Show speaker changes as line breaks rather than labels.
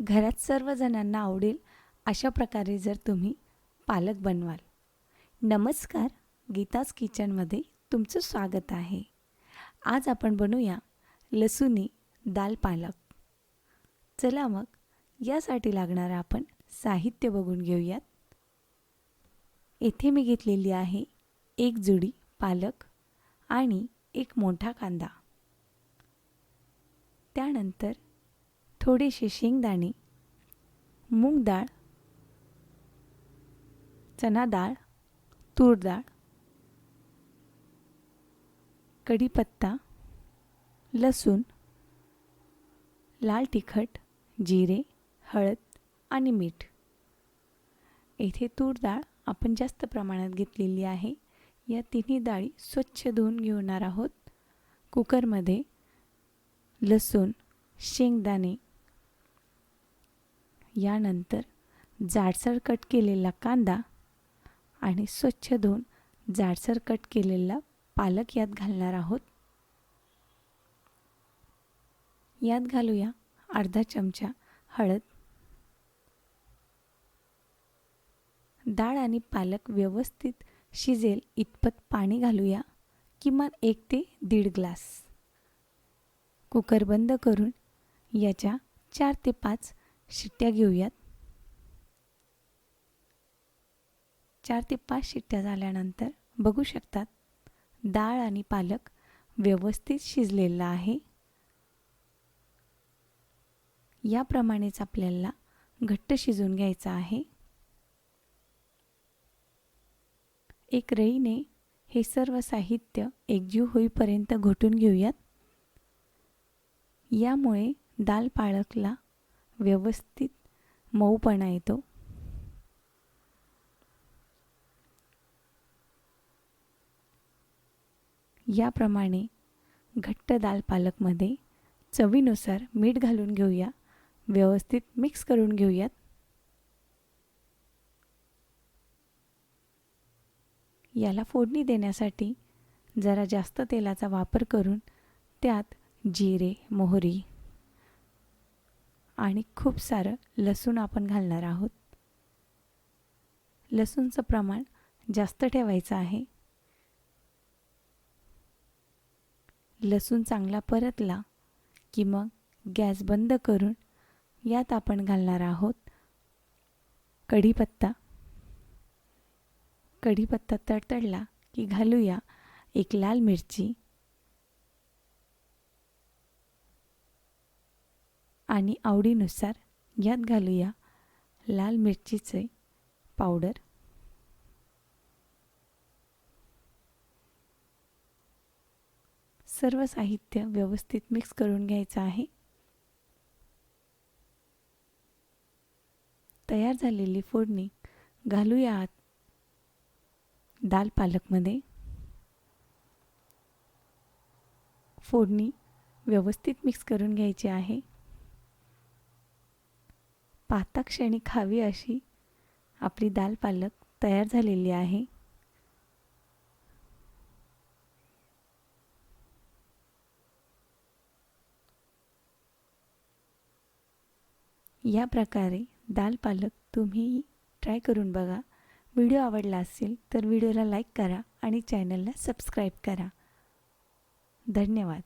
घरात सर्वजणांना आवडेल अशा प्रकारे जर तुम्ही पालक बनवाल. नमस्कार गीताज किचनमध्ये तुमचं स्वागत आहे. आज आपण बनवूया लसुनी दाल पालक. चला मग यासाठी लागणारं आपण साहित्य बघून घेऊयात. येथे मी घेतलेली आहे एक जुडी पालक आणि एक मोठा कांदा. त्यानंतर थोडेसे शेंगदाणे मूग डाळ चना डाळ तूर डाळ कढीपत्ता लसूण लाल तिखट जिरे हळद आणि मीठ. येथे तूर डाळ आपण जास्त प्रमाणात घेतलेली आहे. या तिन्ही डाळी स्वच्छ धुवून घेणार आहोत. कुकरमध्ये लसूण शेंगदाणे यानंतर जाडसर कट केलेला कांदा आणि स्वच्छ धुवून जाडसर कट केलेला पालक यात घालणार आहोत. यात घालूया अर्धा चमचा हळद. डाळ आणि पालक व्यवस्थित शिजेल इतपत पाणी घालूया किमान एक ते दीड ग्लास. कुकर बंद करून याच्या चार ते पाच शिट्ट्या घेऊयात. चार ते पाच शिट्ट्या झाल्यानंतर बघू शकतात डाळ आणि पालक व्यवस्थित शिजलेला आहे. याप्रमाणेच आपल्याला घट्ट शिजून घ्यायचं आहे. एक रईने हे सर्व साहित्य एकजीव होईपर्यंत घोटून घेऊयात. यामुळे दाल पालकला व्यवस्थित मऊपणा येतो. याप्रमाणे घट्ट दाल पालकमध्ये चवीनुसार मीठ घालून घेऊया. व्यवस्थित मिक्स करून घेऊयात. याला फोडणी देण्यासाठी जरा जास्त तेलाचा वापर करून त्यात जिरे मोहरी आणि खूप सारं लसूण आपण घालणार आहोत. लसूणचं प्रमाण जास्त ठेवायचं आहे. लसूण चांगला परतला की मग गॅस बंद करून यात आपण घालणार आहोत कढीपत्ता. कढीपत्ता तडतडला की घालूया एक लाल मिरची. आणि आवडीनुसार यात घालूया लाल मिरचीचे पावडर. सर्व साहित्य व्यवस्थित मिक्स करून घ्यायचं आहे. तयार झालेली फोडणी घालूया आत. दाल पालकमध्ये. फोडणी व्यवस्थित मिक्स करून घ्यायची आहे. पाहता क्षणी खावी अशी आपली दाल पालक तयार झालेली आहे. या प्रकारे दाल पालक तुम्ही ट्राय करून बघा. व्हिडिओ आवडला असेल तर व्हिडिओला लाईक करा आणि चॅनलला सबस्क्राईब करा. धन्यवाद.